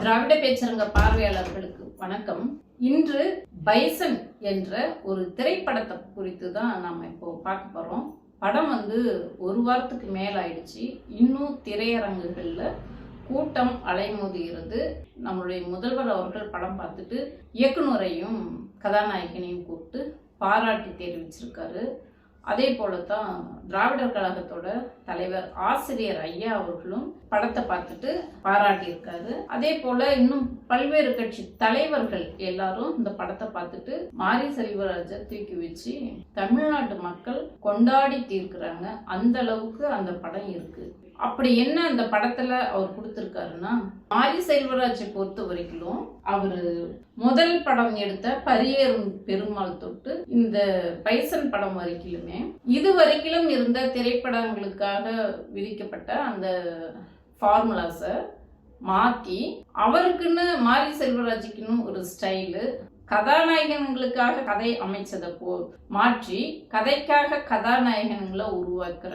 திராவிட பேச்சரங்க பார்வையாளர்களுக்கு வணக்கம். இன்று பைசன் என்ற ஒரு திரைப்படத்தை குறித்து தான் நாம் இப்போ பார்க்க போகிறோம் படம் வந்து ஒரு வாரத்துக்கு மேல் ஆயிடுச்சு. இன்னும் திரையரங்குகளில் கூட்டம் அலைமோதுகிறது. நம்மளுடைய முதல்வர் அவர்கள் படம் பார்த்துட்டு இயக்குனரையும் கதாநாயகனையும் கூப்பிட்டு பாராட்டி தெரிவிச்சிருக்காரு. அதே போல தான் திராவிடர் கழகத்தோட தலைவர் ஆசிரியர் ஐயா அவர்களும் படத்தை பார்த்துட்டு பாராட்டியிருக்காரு. அதே போல இன்னும் பல்வேறு கட்சி தலைவர்கள் எல்லாரும் இந்த படத்தை பார்த்துட்டு மாரி செல்வராஜை தூக்கி வச்சு தமிழ்நாட்டு மக்கள் கொண்டாடி தீர்க்கிறாங்க. அந்த அளவுக்கு அந்த படம் இருக்கு. அப்படி என்ன அந்த படத்துல அவர் கொடுத்திருக்காருன்னா மாரி செல்வராஜை பொறுத்த வரைக்கும் அவரு முதல் படம் எடுத்த பரியேறும் பெருமாள் தொட்டு இந்த பைசன் படம் வரைக்கிலுமே இது வரைக்கிலும் இருந்த திரைப்படங்களுக்காக விதிக்கப்பட்ட அந்த ஃபார்முலாஸை மாற்றி அவருக்குன்னு மாரி செல்வராஜுக்குன்னு ஒரு ஸ்டைலு கதாநாயகன்களுக்காக கதை அமைச்சதை போ மாற்றி கதைக்காக கதாநாயகன்களை உருவாக்குற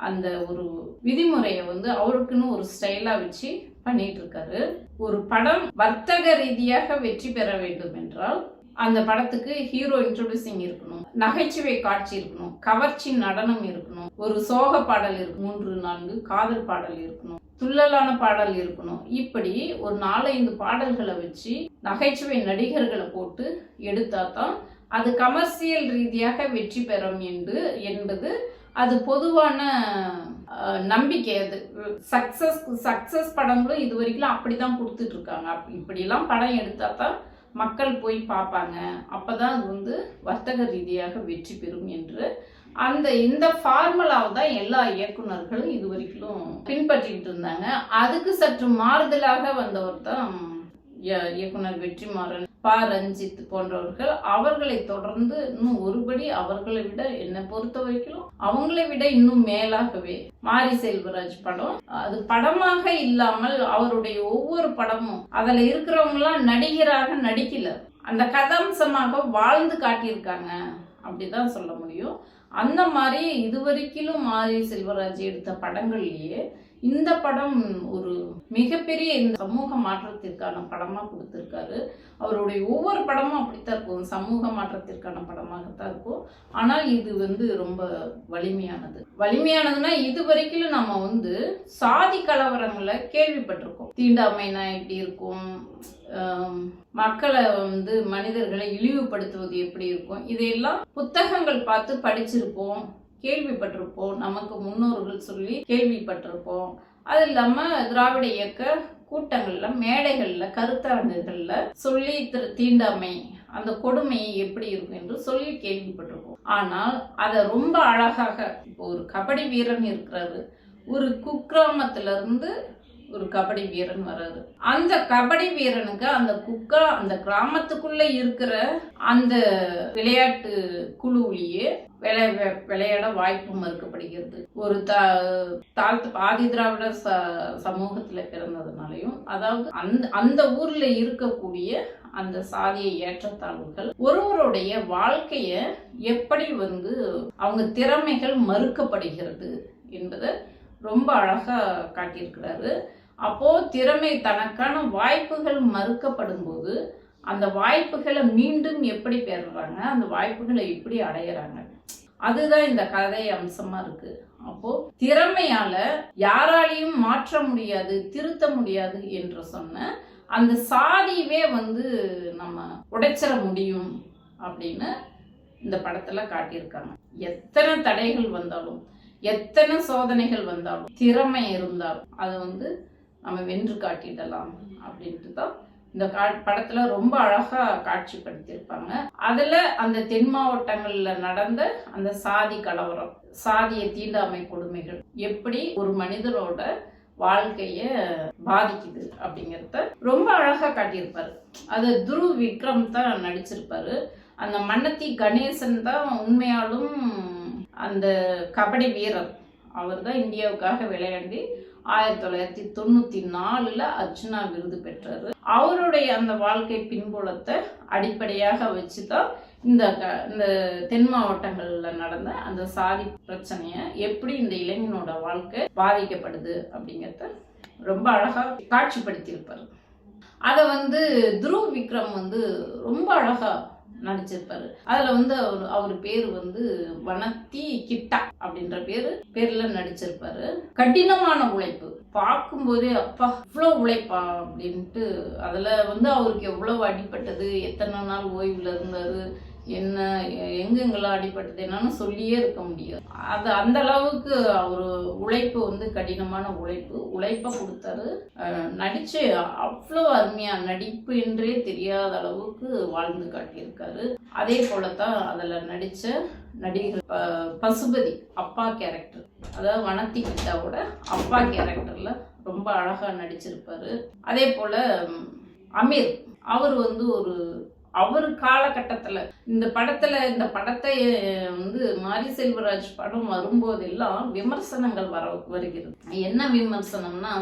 அந்த ஒரு விதிமுறையை வந்து அவருக்குன்னு ஒரு ஸ்டைலாக வச்சு பண்ணிட்டு இருக்காரு ஒரு படம் வர்த்தக ரீதியாக வெற்றி பெற வேண்டும் என்றால் அந்த படத்துக்கு ஹீரோ இன்ட்ரோடியூசிங் இருக்கணும் நகைச்சுவை காட்சி இருக்கணும் கவர்ச்சி நடனம் இருக்கணும் ஒரு சோக பாடல் இருக்கு மூன்று நான்கு காதல் பாடல் இருக்கணும் துள்ளலான பாடல் இருக்கணும். இப்படி ஒரு நாலஞ்சு பாடல்களை வச்சு நகைச்சுவை நடிகர்களை போட்டு எடுத்தா தான் அது கமர்சியல் ரீதியாக வெற்றி பெறும் என்று என்பது அது பொதுவான நம்பிக்கை அது. சக்சஸ் சக்சஸ் படங்களும் இது வரைக்கும் அப்படிதான் கொடுத்துட்டு இருக்காங்க அப்ப இப்படியெல்லாம் படம் எடுத்தா தான் மக்கள் போய் பார்ப்பாங்க. அப்போ தான் அது வந்து வர்த்தக ரீதியாக வெற்றி பெறும் என்று. அந்த இந்த ஃபார்முலாவை தான் எல்லா இயக்குனர்களும் இது வரைக்கும் பின்பற்றிக்கிட்டு இருந்தாங்க. அதுக்கு சற்று மாறுதலாக வந்தவர் தான் இயக்குனர் வெற்றிமாறன். ப ரஞ்சித் போன்றவர்கள் அவர்களை தொடர்ந்து இன்னும் ஒருபடி அவர்களை விட என்னை பொறுத்த வரைக்கும் அவங்களை விட இன்னும் மேலாகவே மாரி செல்வராஜ் படம். அது படமாக இல்லாமல் அவருடைய ஒவ்வொரு படமும் அதில் இருக்கிறவங்களாம் நடிகராக நடிக்கல. அந்த கதாம்சமாக வாழ்ந்து காட்டியிருக்காங்க அப்படிதான் சொல்ல முடியும். அந்த மாதிரி இதுவரைக்கிலும் மாரி செல்வராஜ் எடுத்த படங்கள்லயே இந்த படம் ஒரு மிகப்பெரிய இந்த சமூக மாற்றத்திற்கான படமாக கொடுத்துருக்காரு. அவருடைய ஒவ்வொரு படமும் அப்படித்தான் இருக்கும். சமூக மாற்றத்திற்கான படமாகத்தான் இருக்கும். ஆனால் இது வந்து ரொம்ப வலிமையானது. வலிமையானதுன்னா இது வரைக்கும் நம்ம வந்து சாதி கலவரங்களை கேள்விப்பட்டிருக்கோம். தீண்டாமைனா எப்படி இருக்கும். மக்களை வந்து மனிதர்களை இழிவுபடுத்துவது எப்படி இருக்கும்? இதையெல்லாம் புத்தகங்கள் பார்த்து படிச்சிருப்போம். கேள்விப்பட்டிருப்போம். நமக்கு முன்னோர்கள் சொல்லி கேள்விப்பட்டிருப்போம். அது இல்லாம திராவிட இயக்க கூட்டங்கள்ல மேடைகள்ல கருத்தரங்குகள்ல சொல்லி திரு- தீண்டாமை அந்த கொடுமை எப்படி இருக்கும் என்று சொல்லி கேள்விப்பட்டிருக்கோம் ஆனால் அதை ரொம்ப அழகாக இப்போ ஒரு கபடி வீரன் இருக்கிறாரு. ஒரு குக்கிராமத்துல இருந்து ஒரு கபடி வீரன் வர்றாரு அந்த கபடி வீரனுக்கு அந்த குக்கா அந்த கிராமத்துக்குள்ள இருக்கிற அந்த விளையாட்டு குழுவிலேயே விளை விளையாட வாய்ப்பு மறுக்கப்படுகிறது. ஒரு த தாழ்த்து ஆதி திராவிட ச சமூகத்தில் பிறந்ததுனாலையும் அதாவது அந்த அந்த ஊரில் இருக்கக்கூடிய அந்த சாதிய ஏற்றத்தாழ்வுகள் ஒருவருடைய வாழ்க்கையை எப்படி வந்து அவங்க திறமைகள் மறுக்கப்படுகிறது என்பதை ரொம்ப அழகாக காட்டியிருக்கிறாரு. அப்போது திறமை தனக்கான வாய்ப்புகள் மறுக்கப்படும் போது அந்த வாய்ப்புகளை மீண்டும் எப்படி பெறுறாங்க? அந்த வாய்ப்புகளை எப்படி அடையிறாங்க. அதுதான் இந்த கதை அம்சமாக இருக்குது அப்போது திறமையால் யாராலையும் மாற்ற முடியாது திருத்த முடியாது என்று சொன்ன அந்த சாதியவே வந்து நம்ம உடைச்சிட முடியும் அப்படின்னு இந்த படத்தில் காட்டியிருக்காங்க. எத்தனை தடைகள் வந்தாலும் எத்தனை சோதனைகள் வந்தாலும் திறமை இருந்தாலும் அதை வந்து நம்ம வென்று காட்டிடலாம் அப்படின்ட்டு தான் இந்த கா படத்துல ரொம்ப அழகா காட்சிப்படுத்தியிருப்பாங்க. அதுல அந்த தென் மாவட்டங்கள்ல நடந்த அந்த சாதி கலவரம் சாதிய தீண்டாமை கொடுமைகள் எப்படி ஒரு மனிதரோட வாழ்க்கைய பாதிக்குது அப்படிங்கிறத ரொம்ப அழகா காட்டியிருப்பாரு. அது துருவ் விக்ரம் தான் நடிச்சிருப்பாரு. அந்த மன்னத்தி கணேசன் தான் உண்மையாலும் அந்த கபடி வீரர் அவர் தான் இந்தியாவுக்காக விளையாண்டு ஆயிரத்தி தொள்ளாயிரத்தி தொண்ணூற்றி நாலில் அர்ஜுனா விருது பெற்றார். அவருடைய அந்த வாழ்க்கை பின்புலத்தை அடிப்படையாக வச்சு தான் இந்த க- இந்த தென் மாவட்டங்களில் நடந்த அந்த சாதி பிரச்சனையை எப்படி இந்த இளைஞனோட வாழ்க்கை பாதிக்கப்படுது அப்படிங்கிறத ரொம்ப அழகாக காட்சிப்படுத்தியிருப்பார். அதை வந்து துருவ் விக்ரம் வந்து ரொம்ப அழகாக நடிச்சிருப்பாரு. அதுல வந்து அவர் அவர் பேர் வந்து வனத்தி கிட்டா அப்படின்ற பேரு பேர்ல நடிச்சிருப்பாரு. கடினமான உழைப்பு. பார்க்கும்போதே அப்பா இவ்வளோ உழைப்பா அப்படின்ட்டு அதுல வந்து அவருக்கு எவ்வளவு அடிப்பட்டது எத்தனை நாள் ஓய்வுல இருந்தாரு என்ன எங்கெங்கெல்லாம் அடிபட்டது என்னன்னு சொல்லியே இருக்க முடியாது. அது அந்த அளவுக்கு அவர் உழைப்பு வந்து கடினமான உழைப்பு. உழைப்பை கொடுத்தாரு. நடிச்சு அவ்வளோ அருமையா நடிப்பு என்றே தெரியாத அளவுக்கு வாழ்ந்து காட்டியிருக்காரு. அதே போலத்தான் அதில் நடித்த நடிகர் பசுபதி அப்பா கேரக்டர் அதாவது வனத்தி கிட்டாவோட அப்பா கேரக்டரில் ரொம்ப அழகாக நடிச்சிருப்பாரு. அதே போல் அமீர். அவர் வந்து ஒரு அவர் காலகட்டத்தில் இந்த படத்தில் இந்த படத்தை வந்து மாரி செல்வராஜ் படம் வரும்போதெல்லாம் விமர்சனங்கள் வர வருகிறது. என்ன விமர்சனம்னா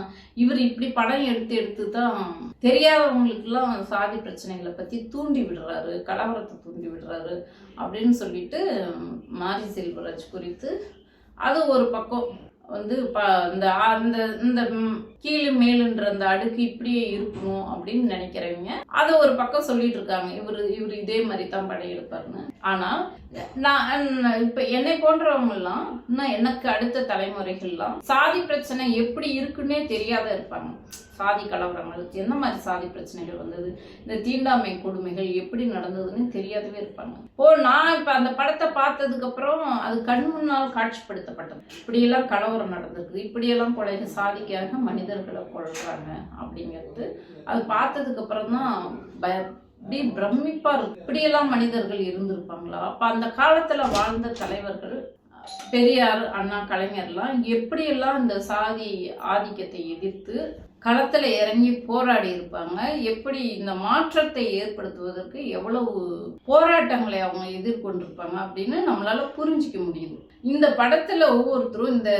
இவர் இப்படி படம் எடுத்து எடுத்து தான் தெரியாதவங்களுக்கெல்லாம் சாதி பிரச்சனைகளை பற்றி தூண்டி விடுறாரு கலவரத்தை தூண்டி விடுறாரு அப்படின்னு சொல்லிட்டு மாரி செல்வராஜ் குறித்து அது ஒரு பக்கம். வந்து ப இந்த அந்த இந்த ம், கீழு மேலுன்ற அந்த அடுக்கு இப்படியே இருக்கணும் அப்படின்னு நினைக்கிறவங்க. அதை ஒரு பக்கம் சொல்லிட்டு இருக்காங்க. இவர் இவர் இதே மாதிரி தான் படையெடுப்பாருன்னு. ஆனா நான் இப்ப என்னை போன்றவங்க எல்லாம் இன்னும் எனக்கு அடுத்த தலைமுறைகள்லாம் சாதி பிரச்சனை எப்படி இருக்குன்னே தெரியாத இருப்பாங்க. சாதி கலவரங்கள் எந்த மாதிரி சாதி பிரச்சனைகள் வந்தது இந்த தீண்டாமை கொடுமைகள் எப்படி நடந்ததுன்னு தெரியாதவே இருப்பாங்க. ஓ நான் இப்போ அந்த படத்தை பார்த்ததுக்கு அப்புறம் அது கண் முன்னால் காட்சிப்படுத்தப்பட்டது. இப்படியெல்லாம் கலவரம் நடந்திருக்கு இப்படியெல்லாம் கொலை சாதிக்காக மனிதர்களை கொள்றாங்க அப்படிங்கிறது அது பார்த்ததுக்கு அப்புறம் தான் பய அப்படி பிரமிப்பா இருக்கு. இப்படியெல்லாம் மனிதர்கள் இருந்திருப்பாங்களா? அப்ப அந்த காலத்துல வாழ்ந்த தலைவர்கள் பெரியார் அண்ணா கலைஞர்லாம் எப்படியெல்லாம் இந்த சாதி ஆதிக்கத்தை எதிர்த்து களத்தில் இறங்கி போராடி இருப்பாங்க. எப்படி இந்த மாற்றத்தை ஏற்படுத்துவதற்கு எவ்வளவு போராட்டங்களை அவங்க எதிர்கொண்டிருப்பாங்க அப்படின்னு நம்மளால புரிஞ்சிக்க முடியுது. இந்த படத்தில் ஒவ்வொருத்தரும் இந்த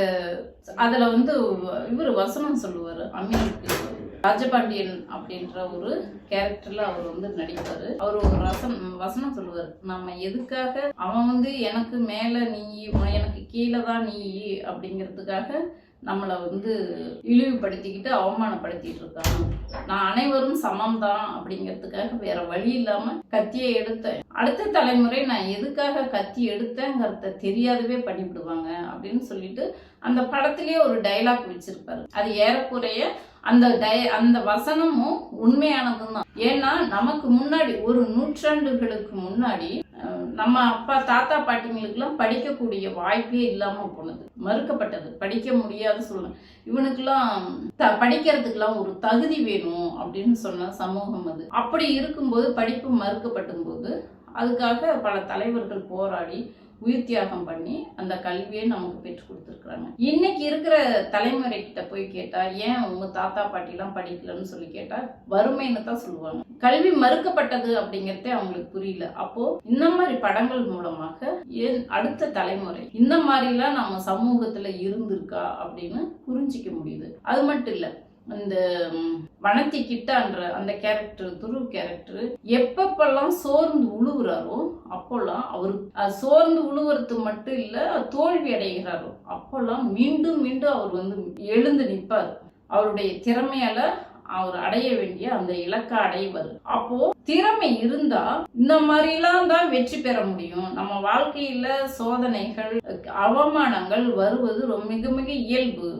அதில் வந்து இவர் வசனம் சொல்லுவார் அமீருக்கு ராஜபாண்டியன் அப்படின்ற ஒரு கேரக்டர்ல அவர் வந்து நடிப்பார். அவர் ஒரு ரசம் வசனம் சொல்லுவார். நம்ம எதுக்காக அவன் வந்து எனக்கு மேல நீ எனக்கு கீழே தான் நீ அப்படிங்கிறதுக்காக நம்மளை வந்து இழிவுபடுத்திக்கிட்டு அவமானப்படுத்திட்டு இருக்காங்க நான் அனைவரும் சமம் தான் அப்படிங்கிறதுக்காக வேற வழி இல்லாம கத்தியை எடுத்தேன். அடுத்த தலைமுறை நான் எதுக்காக கத்தி எடுத்தேங்கிறத தெரியாதவே பண்ணிவிடுவாங்க அப்படின்னு சொல்லிட்டு அந்த படத்திலேயே ஒரு டைலாக் வச்சிருப்பாரு. அது ஏறக்குறைய அந்த டய அந்த வசனமும் உண்மையானதும் தான் ஏன்னா நமக்கு முன்னாடி ஒரு நூற்றாண்டுகளுக்கு முன்னாடி நம்ம அப்பா தாத்தா பாட்டிங்களுக்கெல்லாம் படிக்கக்கூடிய வாய்ப்பே இல்லாம போனது. மறுக்கப்பட்டது. படிக்க முடியாத சூழ்நிலை. இவனுக்கெல்லாம் த படிக்கிறதுக்கெல்லாம் ஒரு தகுதி வேணும் அப்படின்னு சொன்ன சமூகம் அது. அப்படி இருக்கும்போது படிப்பு மறுக்கப்படும் போது அதுக்காக பல தலைவர்கள் போராடி உயிர் தியாகம் பண்ணி அந்த கல்வியை நமக்கு பெற்றுக் கொடுத்துருக்குறாங்க. இன்னைக்கு இருக்கிற தலைமுறை கிட்ட போய் கேட்டா ஏன் உங்க தாத்தா பாட்டிலாம் படிக்கலன்னு சொல்லி கேட்டா வறுமைன்னு தான் சொல்லுவாங்க. கல்வி மறுக்கப்பட்டது அப்படிங்கறதே அவங்களுக்கு புரியல. அப்போ இந்த மாதிரி படங்கள் மூலமாக அடுத்த தலைமுறை இந்த மாதிரிலாம் நம்ம சமூகத்துல இருந்திருக்கா அப்படின்னு புரிஞ்சிக்க முடியுது. அது மட்டும் இல்ல இந்த வனத்தி கிட்டன்ற அந்த கேரக்டர் துரு கேரக்டர் எப்பப்பெல்லாம் சோர்ந்து உழுவுறாரோ அப்போல்லாம் அவர் சோர்ந்து உழுவுறது மட்டும் இல்ல தோல்வி அடைகிறாரோ அப்போல்லாம் மீண்டும் மீண்டும் அவர் வந்து எழுந்து நிற்பார் அவருடைய திறமையால அவர் அடைய வேண்டிய அந்த இலக்கை அடைவார் அப்போ திறமை இருந்தா இந்த மாதிரிலாம் தான் வெற்றி பெற முடியும். நம்ம வாழ்க்கையில சோதனைகள் அவமானங்கள் வருவது ரொம்ப மிக மிக இயல்பு.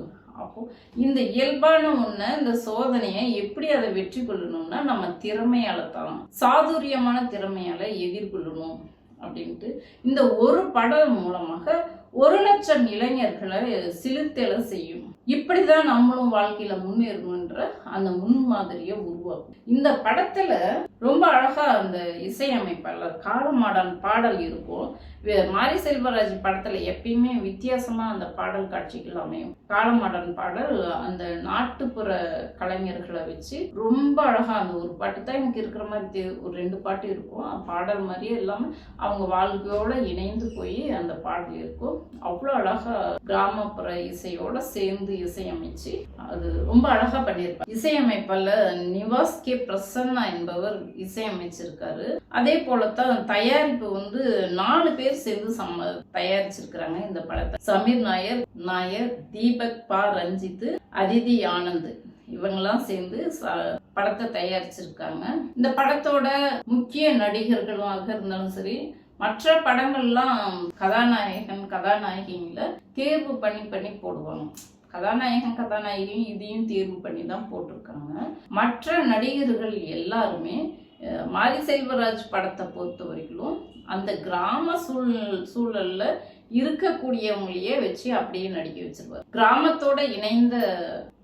அப்போ இந்த இயல்பான ஒண்ணு இந்த சோதனையை எப்படி அதை வெற்றி கொள்ளணும்னா நம்ம திறமையால தான். சாதுரியமான திறமையால எதிர்கொள்ளணும் அப்படின்ட்டு இந்த ஒரு படம் மூலமாக ஒரு லட்சம் இளைஞர்களை சிலிர்த்தெழ செய்யும். இப்படி தான் நம்மளும் வாழ்க்கையில முன்னேறணுன்ற அந்த முன்மாதிரியை உருவாக்கும். இந்த படத்துல ரொம்ப அழகா அந்த இசையமைப்பாளர் காலமாடான் பாடல் இருக்கும். மாரி செல்வராஜ் படத்துல எப்பயுமே வித்தியாசமா அந்த பாடல் காட்சிகள் அமையும். காலமாடன் பாடல் அந்த நாட்டுப்புற கலைஞர்களை வச்சு ரொம்ப அழகா அந்த ஒரு பாட்டு தான் எனக்கு இருக்கிற மாதிரி ஒரு ரெண்டு பாட்டு இருக்கும். அந்த பாடல் மாதிரியே இல்லாம அவங்க வாழ்க்கையோட இணைந்து போய் அந்த பாடல் இருக்கும். அவ்வளோ அழகா கிராமப்புற இசையோட சேர்ந்து இசையமைச்சு அது ரொம்ப அழகா பண்ணியிருப்பாங்க இசையமைப்பால நிவாஸ் கே பிரசன்னா என்பவர் இசையமைச்சிருக்காரு. அதே போலத்தான் தயாரிப்பு வந்து நாலு பேர் சேர்ந்து சம தயாரிச்சிருக்கிறாங்க இந்த படத்தை. சமீர் நாயர் நாயர் தீபக் பா ரஞ்சித் அதிதி ஆனந்த் இவங்கெல்லாம் சேர்ந்து ச- படத்தை தயாரிச்சிருக்காங்க. இந்த படத்தோட முக்கிய நடிகர்களாக இருந்தாலும் சரி மற்ற படங்கள்லாம் கதாநாயகன் கதாநாயகிங்கள தேர்வு பண்ணி பண்ணி போடுவாங்க. கதாநாயகன் கதாநாயகியும் இதையும் தேர்வு பண்ணி தான் போட்டிருக்காங்க. மற்ற நடிகர்கள் எல்லாருமே மாரி செல்வராஜ் படத்தை பொறுத்த வரைக்கும் அந்த கிராம சூழ் சூழல்ல இருக்கக்கூடியவங்களையே வச்சு அப்படியே நடிக்க வச்சிருவார். கிராமத்தோட இணைந்த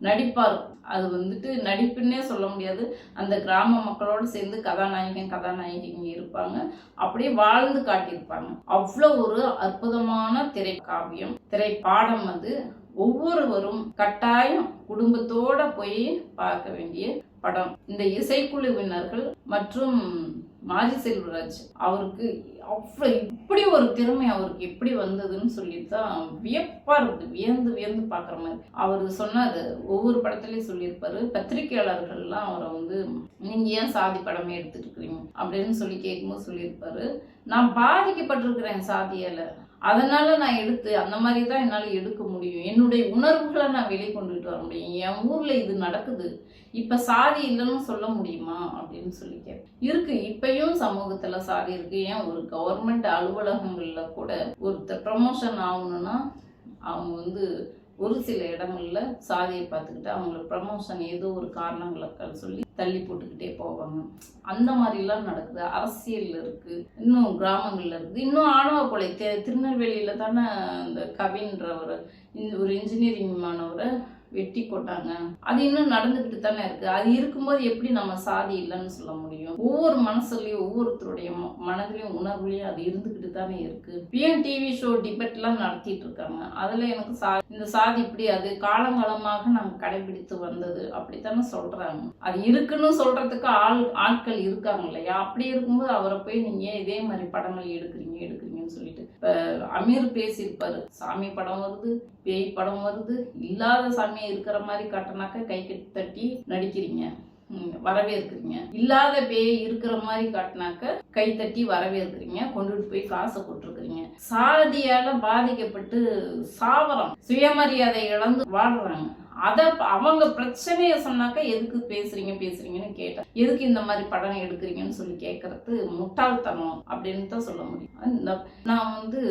நடிப்பார் அது வந்துட்டு நடிப்புன்னே சொல்ல முடியாது. அந்த கிராம மக்களோடு சேர்ந்து கதாநாயகன் கதாநாயகிங்க இருப்பாங்க. அப்படியே வாழ்ந்து காட்டியிருப்பாங்க. அவ்வளோ ஒரு அற்புதமான திரைக்காவியம் திரைப்பாடம் வந்து ஒவ்வொருவரும் கட்டாயம் குடும்பத்தோட போய் பார்க்க வேண்டிய படம். இந்த இசைக்குழுவினர்கள் மற்றும் மாஜி செல்வராஜ் அவருக்கு அவ்வளோ இப்படி ஒரு திறமை அவருக்கு எப்படி வந்ததுன்னு சொல்லி தான் வியப்பா இருக்குது. வியந்து வியந்து பார்க்குற மாதிரி. அவர் சொன்னார் ஒவ்வொரு படத்துலையும் சொல்லியிருப்பாரு பத்திரிகையாளர்கள்லாம் அவரை வந்து நீங்க ஏன் சாதி படமே எடுத்துட்டு இருக்கிறீங்க அப்படின்னு சொல்லி கேட்கும்போது சொல்லியிருப்பாரு நான் பாதிக்கப்பட்டிருக்கிறேன் சாதியால. அதனால் நான் எடுத்து அந்த மாதிரி தான் என்னால் எடுக்க முடியும். என்னுடைய உணர்வுகளை நான் வெளிக்கொண்டுட்டு வர முடியும். என் ஊரில் இது நடக்குது. இப்போ சாதி இல்லைன்னு சொல்ல முடியுமா? அப்படின்னு சொல்லி கேட்டேன். இருக்கு. இப்பயும் சமூகத்தில் சாதி இருக்கு. ஏன்? ஒரு கவர்மெண்ட் அலுவலகங்களில் கூட ஒருத்தர் ப்ரமோஷன் ஆகணும்னா அவங்க வந்து ஒரு சில இடங்களில் சாதியை பார்த்துக்கிட்டு அவங்களுக்கு ப்ரமோஷன் ஏதோ ஒரு காரணங்களை சொல்லி தள்ளி போட்டுக்கிட்டே போவாங்க. அந்த மாதிரிலாம் நடக்குது. அரசியல் இருக்கு. இன்னும் கிராமங்கள்ல இருக்குது இன்னும் ஆணவ கொலை. திருநெல்வேலியில தானே இந்த கவின்றவர் இந்த ஒரு இன்ஜினியரிங் மாணவரை வெட்டி கொட்டாங்க அது இன்னும் நடந்துக்கிட்டு தானே இருக்கு. அது இருக்கும்போது எப்படி நம்ம சாதி இல்லைன்னு சொல்ல முடியும்? ஒவ்வொரு மனசுலயும் ஒவ்வொருத்தருடைய ம- மனதிலையும் உணர்வுலையும் அது இருந்துக்கிட்டு தானே இருக்கு. பிஎன் டிவி ஷோ டிபெட்லாம் நடத்திட்டு இருக்காங்க? அதுல எனக்கு சா இந்த சாதி இப்படி அது காலங்காலமாக நாங்கள் கடைபிடித்து வந்தது. அப்படித்தானே சொல்றாங்க. அது இருக்குன்னு சொல்றதுக்கு ஆள் ஆட்கள் இருக்காங்க இல்லையா? அப்படி இருக்கும்போது அவரை போய் நீங்க ஏன் இதே மாதிரி படங்கள் எடுக்கிறீங்க அப்படின்னு சொல்லிட்டு. இப்ப அமீர் பேசியிருப்பாரு. சாமி படம் வருது பேய் படம் வருது. இல்லாத சாமியை இருக்கிற மாதிரி காட்டினாக்க கை கட்டி தட்டி நடிக்கிறீங்க. வரவேற்கிறீங்க. இல்லாத பேய் இருக்கிற மாதிரி காட்டினாக்க கை தட்டி வரவேற்கிறீங்க. கொண்டுட்டு போய் காசை கொட்டிருக்கிறீங்க சாதியால பாதிக்கப்பட்டு சாவரம் சுயமரியாதை இழந்து வாழ்றாங்க. அத அவங்க பிரச்சனைய சொன்னாக்க எதுக்கு பேசுறீங்க பேசுறீங்கன்னு கேட்டேன் எதுக்கு இந்த மாதிரி படம் எடுக்கிறீங்கன்னு சொல்லி கேட்கறது முட்டாள்தனம் அப்படின்னு தான் சொல்ல முடியும். இந்த நான் வந்து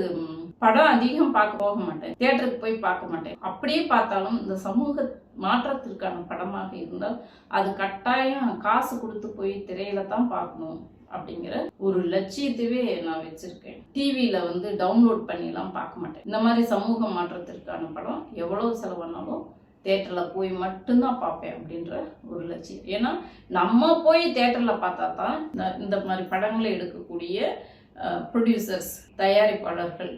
படம் அதிகம் பார்க்க போக மாட்டேன். தேட்டருக்கு போய் பார்க்க மாட்டேன். அப்படியே பார்த்தாலும் இந்த சமூக மாற்றத்திற்கான படமாக இருந்தால் அது கட்டாயம் காசு கொடுத்து போய் திரையில தான் பார்க்கணும் அப்படிங்கிற ஒரு லட்சியத்தையே நான் வச்சிருக்கேன். டிவியில வந்து டவுன்லோட் பண்ணிலாம் பார்க்க மாட்டேன். இந்த மாதிரி சமூக மாற்றத்திற்கான படம் எவ்வளவு செலவானாலும் தேட்டரில் போய் மட்டும்தான் பார்ப்பேன் அப்படின்ற ஒரு லட்சியம். ஏன்னா நம்ம போய் தேட்டரில் பார்த்தா தான் இந்த- மாதிரி படங்களை எடுக்கக்கூடிய ப்ரொடியூசர்ஸ் தயாரிப்பாளர்கள்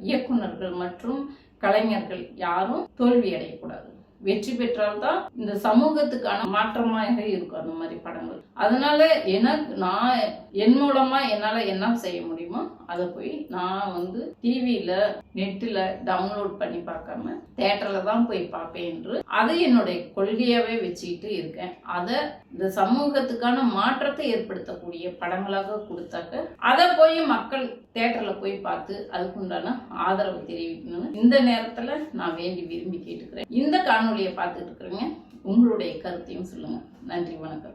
இயக்குநர்கள் இயக்குனர்கள் மற்றும் கலைஞர்கள் யாரும் தோல்வி அடையக்கூடாது. வெற்றி பெற்றால்தான் இந்த சமூகத்துக்கான மாற்றமாக இருக்கும் அந்த மாதிரி படங்கள். அதனால எனக்கு நான் என் மூலமா என்னால என்ன செய்ய முடியுமோ அதை போய் நான் வந்து டிவியில நெட்டில் டவுன்லோட் பண்ணி பார்க்காம தேட்டர்ல தான் போய் பார்ப்பேன் என்று அது என்னுடைய கொள்கையாவே வச்சுக்கிட்டு இருக்கேன். அதை இந்த சமூகத்துக்கான மாற்றத்தை ஏற்படுத்தக்கூடிய படங்களாக கொடுத்தாக்க அதை போய் மக்கள் தேட்டரில் போய் பார்த்து அதுக்குண்டான ஆதரவு தெரிவிக்கணும்னு இந்த நேரத்தில் நான் வேண்டி விரும்பி கேட்டுக்கிறேன். இந்த காணொலியை பார்த்துட்டு இருக்கிறீங்க உங்களுடைய கருத்தையும் சொல்லுங்கள் நன்றி வணக்கம்.